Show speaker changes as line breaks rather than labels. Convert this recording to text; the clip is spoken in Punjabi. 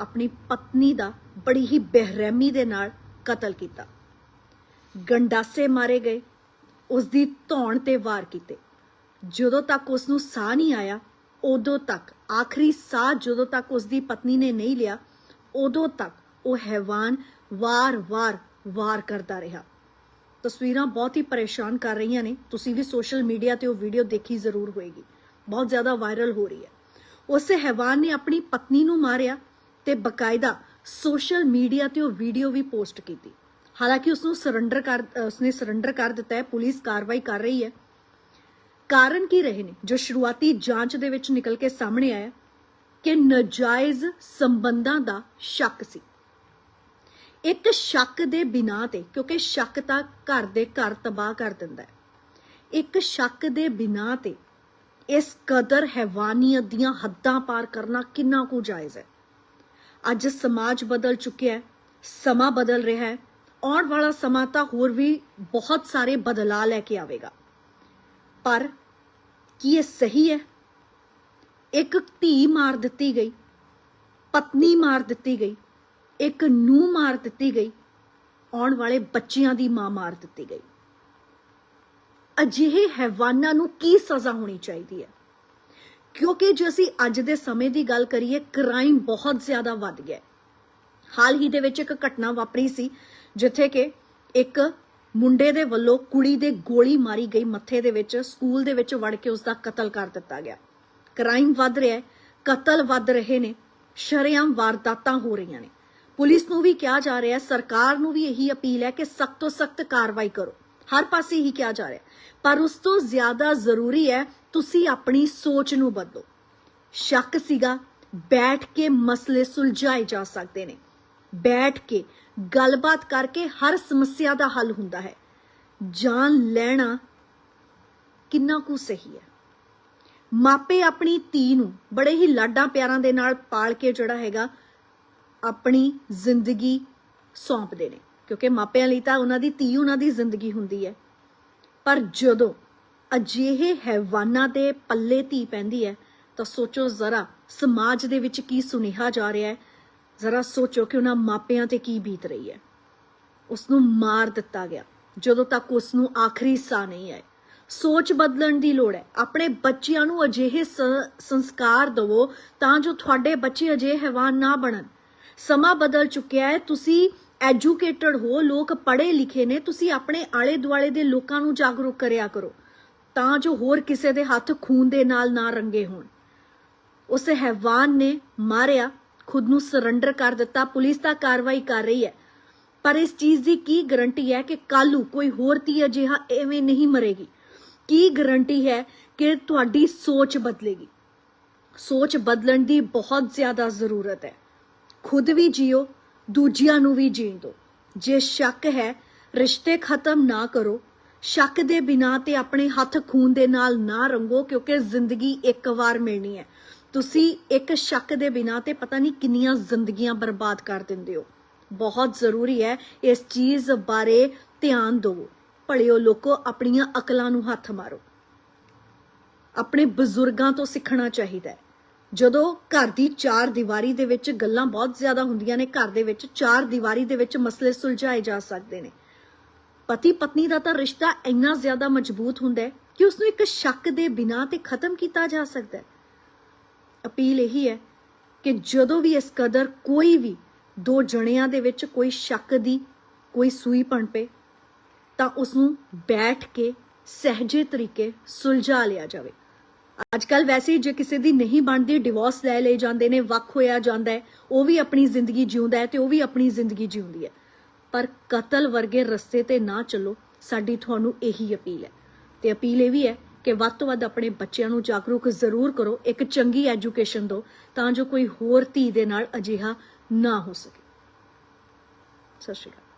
ਆਪਣੀ ਪਤਨੀ ਦਾ ਬੜੀ ਹੀ ਬੇਰਹਿਮੀ ਦੇ ਨਾਲ ਕਤਲ ਕੀਤਾ। ਗੰਡਾਸੇ ਮਾਰੇ ਗਏ ਉਸ ਦੀ ਧੌਣ ਤੇ ਵਾਰ ਕੀਤੇ। ਜਦੋਂ ਤੱਕ ਉਸ ਨੂੰ ਸਾਹ ਨਹੀਂ ਆਇਆ, ਉਦੋਂ ਤੱਕ, ਆਖਰੀ ਸਾਹ ਜਦੋਂ ਤੱਕ ਉਸ ਦੀ ਪਤਨੀ ਨੇ ਨਹੀਂ ਲਿਆ, ਉਦੋਂ ਤੱਕ ਉਹ ਹੈਵਾਨ ਵਾਰ-ਵਾਰ ਵਾਰ ਕਰਦਾ ਰਿਹਾ। ਤਸਵੀਰਾਂ ਬਹੁਤ ਹੀ ਪਰੇਸ਼ਾਨ ਕਰ ਰਹੀਆਂ ਨੇ। ਤੁਸੀਂ ਵੀ ਸੋਸ਼ਲ ਮੀਡੀਆ ਤੇ ਉਹ ਵੀਡੀਓ ਦੇਖੀ ਜ਼ਰੂਰ ਹੋਏਗੀ। ਬਹੁਤ ਜ਼ਿਆਦਾ ਵਾਇਰਲ ਹੋ ਰਹੀ ਹੈ। ਉਸ ਹੈਵਾਨ ਨੇ ਆਪਣੀ ਪਤਨੀ ਨੂੰ ਮਾਰਿਆ। ਤੇ ਬਕਾਇਦਾ ਸੋਸ਼ਲ ਮੀਡੀਆ ਤੇ ਉਹ ਵੀਡੀਓ ਵੀ ਪੋਸਟ ਕੀਤੀ। ਹਾਲਾਂਕਿ ਉਸ ਨੂੰ ਸਰੈਂਡਰ ਕਰ ਉਸਨੇ ਸਰੈਂਡਰ ਕਰ ਦਿੱਤਾ ਹੈ, ਪੁਲਿਸ ਕਾਰਵਾਈ ਕਰ ਰਹੀ ਹੈ। ਕਾਰਨ ਕੀ ਰਹੇ ਨੇ? ਜੋ ਸ਼ੁਰੂਆਤੀ ਜਾਂਚ ਦੇ ਵਿੱਚ ਨਿਕਲ ਕੇ ਸਾਹਮਣੇ ਆਇਆ ਕਿ ਨਜਾਇਜ਼ ਸੰਬੰਧਾਂ ਦਾ ਸ਼ੱਕ ਸੀ। ਇੱਕ ਸ਼ੱਕ ਦੇ ਬਿਨਾ ਤੇ, ਕਿਉਂਕਿ ਸ਼ੱਕ ਤਾਂ ਘਰ ਦੇ ਘਰ ਤਬਾਹ ਕਰ ਦਿੰਦਾ ਹੈ, ਇੱਕ ਸ਼ੱਕ ਦੇ ਬਿਨਾ ਤੇ ਇਸ ਕਦਰ ਹੈਵਾਨੀਅਤ ਦੀਆਂ ਹੱਦਾਂ ਪਾਰ ਕਰਨਾ ਕਿੰਨਾ ਕੁ ਜਾਇਜ਼ ਹੈ? ਅੱਜ ਸਮਾਜ ਬਦਲ ਚੁੱਕਿਆ ਹੈ, ਸਮਾਂ ਬਦਲ ਰਿਹਾ ਹੈ, ਆਉਣ ਵਾਲਾ ਸਮਾਂ ਤਾਂ ਹੋਰ ਵੀ ਬਹੁਤ ਸਾਰੇ ਬਦਲਾਅ ਲੈ ਕੇ ਆਵੇਗਾ। ਪਰ ਕੀ ਇਹ ਸਹੀ ਹੈ? ਇੱਕ ਧੀ ਮਾਰ ਦਿੱਤੀ ਗਈ, ਪਤਨੀ ਮਾਰ ਦਿੱਤੀ ਗਈ, ਇੱਕ ਨੂੰ ਮਾਰ ਦਿੱਤੀ ਗਈ, ਆਉਣ ਵਾਲੇ ਬੱਚਿਆਂ ਦੀ ਮਾਂ ਮਾਰ ਦਿੱਤੀ ਗਈ। ਅਜਿਹੇ ਹੈਵਾਨਾਂ ਨੂੰ ਕੀ ਸਜ਼ਾ ਹੋਣੀ ਚਾਹੀਦੀ ਹੈ? ਕਿਉਂਕਿ ਜੇ ਅਸੀਂ ਅੱਜ ਦੇ ਸਮੇਂ ਦੀ ਗੱਲ ਕਰੀਏ ਕ੍ਰਾਈਮ ਬਹੁਤ ਜ਼ਿਆਦਾ ਵੱਧ ਗਿਆ ਹਾਲ ਹੀ ਦੇ ਵਿੱਚ ਇੱਕ ਘਟਨਾ ਵਾਪਰੀ ਸੀ, ਜਿੱਥੇ ਕਿ ਇੱਕ ਮੁੰਡੇ ਦੇ ਵੱਲੋਂ ਕੁੜੀ ਦੇ ਗੋਲੀ ਮਾਰੀ ਗਈ, ਮੱਥੇ ਦੇ ਵਿੱਚ, ਸਕੂਲ ਦੇ ਵਿੱਚ ਵੜ ਕੇ ਉਸ ਦਾ ਕਤਲ ਕਰ ਦਿੱਤਾ ਗਿਆ। ਕ੍ਰਾਈਮ ਵੱਧ ਰਿਹਾ ਹੈ, ਕਤਲ ਵੱਧ ਰਹੇ ਨੇ, ਸ਼ਰੇਆਮ ਵਾਰਦਾਤਾਂ ਹੋ ਰਹੀਆਂ ਨੇ। ਪੁਲਿਸ ਨੂੰ ਵੀ ਕਿਹਾ ਜਾ ਰਿਹਾ ਹੈ, ਸਰਕਾਰ ਨੂੰ ਵੀ ਇਹੀ ਅਪੀਲ ਹੈ ਕਿ ਸਖਤ ਤੋਂ ਸਖਤ ਕਾਰਵਾਈ ਕਰੋ। ਹਰ ਪਾਸੇ ਹੀ ਕਿਹਾ ਜਾ ਰਿਹਾ ਪਰ ਉਸ ਤੋਂ ਜ਼ਿਆਦਾ ਜ਼ਰੂਰੀ ਹੈ ਤੁਸੀਂ ਆਪਣੀ ਸੋਚ ਨੂੰ ਬਦਲੋ। ਸ਼ੱਕ ਸੀਗਾ, ਬੈਠ ਕੇ ਮਸਲੇ ਸੁਲਝਾਏ ਜਾ ਸਕਦੇ ਨੇ। ਬੈਠ ਕੇ ਗੱਲਬਾਤ ਕਰਕੇ ਹਰ ਸਮੱਸਿਆ ਦਾ ਹੱਲ ਹੁੰਦਾ ਹੈ। ਜਾਨ ਲੈਣਾ ਕਿੰਨਾ ਕੁ ਸਹੀ ਹੈ। ਮਾਪੇ ਆਪਣੀ ਧੀ ਨੂੰ ਬੜੇ ਹੀ ਲਾਡਾਂ ਪਿਆਰਾਂ ਦੇ ਨਾਲ ਪਾਲ ਕੇ ਜਿਹੜਾ ਹੈਗਾ, ਆਪਣੀ ਜ਼ਿੰਦਗੀ ਸੌਂਪਦੇ ਨੇ। ਕਿਉਂਕਿ ਮਾਪਿਆਂ ਲਈ ਤਾਂ ਉਹਨਾਂ ਦੀ ਧੀ ਉਹਨਾਂ ਦੀ ਜ਼ਿੰਦਗੀ ਹੁੰਦੀ ਹੈ। ਪਰ ਜਦੋਂ ਅਜਿਹੇ ਹੈਵਾਨਾਂ ਦੇ ਪੱਲੇ ਧੀ ਪੈਂਦੀ ਹੈ ਤਾਂ ਸੋਚੋ ਜ਼ਰਾ, ਸਮਾਜ ਦੇ ਵਿੱਚ ਕੀ ਸੁਨੇਹਾ ਜਾ ਰਿਹਾ ਹੈ ਜ਼ਰਾ ਸੋਚੋ ਕਿ ਉਹਨਾਂ ਮਾਪਿਆਂ ਤੇ ਕੀ ਬੀਤ ਰਹੀ ਹੈ ਉਸ ਨੂੰ ਮਾਰ ਦਿੱਤਾ ਗਿਆ, ਜਦੋਂ ਤੱਕ ਉਸ ਨੂੰ ਆਖਰੀ ਸਾਹ ਨਹੀਂ ਆਏ। ਸੋਚ ਬਦਲਣ ਦੀ ਲੋੜ ਹੈ ਆਪਣੇ ਬੱਚਿਆਂ ਨੂੰ ਅਜਿਹੇ ਸ- ਸੰਸਕਾਰ ਦਿਵੋ ਤਾਂ ਜੋ ਤੁਹਾਡੇ ਬੱਚੇ ਅਜਿਹੇ ਹੈਵਾਨ ਨਾ ਬਣਨ। ਸਮਾਂ ਬਦਲ ਚੁੱਕਿਆ ਹੈ ਤੁਸੀਂ ਐਜੂਕੇਟਡ ਹੋ, ਲੋਕ ਪੜ੍ਹੇ ਲਿਖੇ ਨੇ। ਤੁਸੀਂ ਆਪਣੇ ਆਲੇ ਦੁਆਲੇ ਦੇ ਲੋਕਾਂ ਨੂੰ ਜਾਗਰੂਕ ਕਰਿਆ ਕਰੋ। ਤਾਂ ਜੋ ਹੋਰ ਕਿਸੇ ਦੇ ਹੱਥ ਖੂਨ ਦੇ ਨਾਲ ਨਾ ਰੰਗੇ ਹੋਣ। ਉਸ ਹੈਵਾਨ ਨੇ ਮਾਰਿਆ, ਖੁਦ ਨੂੰ ਸਰੈਂਡਰ ਕਰ ਦਿੱਤਾ, ਪੁਲਿਸ ਤਾਂ ਕਾਰਵਾਈ ਕਰ ਰਹੀ ਹੈ। ਪਰ ਇਸ ਚੀਜ਼ ਦੀ ਕੀ ਗਾਰੰਟੀ ਹੈ ਕਿ ਕੱਲੂ ਕੋਈ ਹੋਰ ਧੀ ਅਜਿਹਾ ਐਵੇਂ ਨਹੀਂ ਮਰੇਗੀ? ਕੀ ਗਾਰੰਟੀ ਹੈ ਕਿ ਤੁਹਾਡੀ ਸੋਚ ਬਦਲੇਗੀ? ਸੋਚ ਬਦਲਣ ਦੀ ਬਹੁਤ ਜ਼ਿਆਦਾ ਜ਼ਰੂਰਤ ਹੈ। ਖੁਦ ਵੀ ਜੀਓ, ਦੂਜਿਆਂ ਨੂੰ ਵੀ ਜੀਣ ਦਿਓ। ਜੇ ਸ਼ੱਕ ਹੈ, ਰਿਸ਼ਤੇ ਖਤਮ ਨਾ ਕਰੋ। ਸ਼ੱਕ ਦੇ ਬਿਨਾ ਤੇ ਆਪਣੇ ਹੱਥ ਖੂਨ ਦੇ ਨਾਲ ਨਾ ਰੰਗੋ ਕਿਉਂਕਿ ਜ਼ਿੰਦਗੀ ਇੱਕ ਵਾਰ ਮਿਲਣੀ ਹੈ। ਤੁਸੀਂ ਇੱਕ ਸ਼ੱਕ ਦੇ ਬਿਨਾ ਤੇ ਪਤਾ ਨਹੀਂ ਕਿੰਨੀਆਂ ਜ਼ਿੰਦਗੀਆਂ ਬਰਬਾਦ ਕਰ ਦਿੰਦੇ ਹੋ। ਬਹੁਤ ਜ਼ਰੂਰੀ ਹੈ ਇਸ ਚੀਜ਼ ਬਾਰੇ ਧਿਆਨ ਦਿਓ। ਭਲਿਓ ਲੋਕੋ, ਆਪਣੀਆਂ ਅਕਲਾਂ ਨੂੰ ਹੱਥ ਮਾਰੋ। ਆਪਣੇ ਬਜ਼ੁਰਗਾਂ ਤੋਂ ਸਿੱਖਣਾ ਚਾਹੀਦਾ ਹੈ। ਜਦੋਂ ਘਰ ਦੀ ਚਾਰ ਦੀਵਾਰੀ ਦੇ ਵਿੱਚ ਗੱਲਾਂ ਬਹੁਤ ਜ਼ਿਆਦਾ ਹੁੰਦੀਆਂ ਨੇ, ਘਰ ਦੇ ਵਿੱਚ ਚਾਰ ਦੀਵਾਰੀ ਦੇ ਵਿੱਚ ਮਸਲੇ ਸੁਲਝਾਏ ਜਾ ਸਕਦੇ ਨੇ। ਪਤੀ ਪਤਨੀ ਦਾ ਤਾਂ ਰਿਸ਼ਤਾ ਇੰਨਾ ਜ਼ਿਆਦਾ ਮਜ਼ਬੂਤ ਹੁੰਦਾ ਹੈ ਕਿ ਉਸ ਨੂੰ ਇੱਕ ਸ਼ੱਕ ਦੇ ਬਿਨਾਂ ਤੇ ਖਤਮ ਕੀਤਾ ਜਾ ਸਕਦਾ ਹੈ। ਅਪੀਲ ਇਹੀ ਹੈ ਕਿ ਜਦੋਂ ਵੀ ਇਸ ਕਦਰ ਕੋਈ ਵੀ ਦੋ ਜਣਿਆਂ ਦੇ ਵਿੱਚ ਕੋਈ ਸ਼ੱਕ ਦੀ ਕੋਈ ਸੂਈ ਪਣਪੇ ਤਾਂ ਉਸ ਨੂੰ ਬੈਠ ਕੇ ਸਹਜੇ ਤਰੀਕੇ ਸੁਲਝਾ ਲਿਆ ਜਾਵੇ। ਅੱਜ ਕੱਲ ਵੈਸੇ ਜੇ ਕਿਸੇ ਦੀ ਨਹੀਂ ਬਣਦੀ, ਡਿਵੋਰਸ ਲੈ ਲਏ ਜਾਂਦੇ ਨੇ, ਵੱਖ ਹੋਇਆ ਜਾਂਦਾ ਹੈ, ਉਹ ਵੀ ਆਪਣੀ ਜ਼ਿੰਦਗੀ ਜਿਉਂਦਾ ਹੈ ਤੇ ਉਹ ਵੀ ਆਪਣੀ ਜ਼ਿੰਦਗੀ ਜਿਉਂਦੀ ਹੈ। ਪਰ ਕਤਲ ਵਰਗੇ ਰਸਤੇ ਤੇ ਨਾ ਚੱਲੋ, ਸਾਡੀ ਤੁਹਾਨੂੰ ਇਹੀ ਅਪੀਲ ਹੈ। ਤੇ ਅਪੀਲ ਇਹ ਵੀ ਹੈ ਕਿ ਵੱਧ ਤੋਂ ਵੱਧ ਆਪਣੇ ਬੱਚਿਆਂ ਨੂੰ ਜਾਗਰੂਕ ਜ਼ਰੂਰ ਕਰੋ, ਇੱਕ ਚੰਗੀ ਐਜੂਕੇਸ਼ਨ ਦਿਓ, ਤਾਂ ਜੋ ਕੋਈ ਹੋਰ ਧੀ ਦੇ ਨਾਲ ਅਜਿਹਾ ਨਾ ਹੋ ਸਕੇ। ਸਤਿ ਸ਼੍ਰੀ ਅਕਾਲ।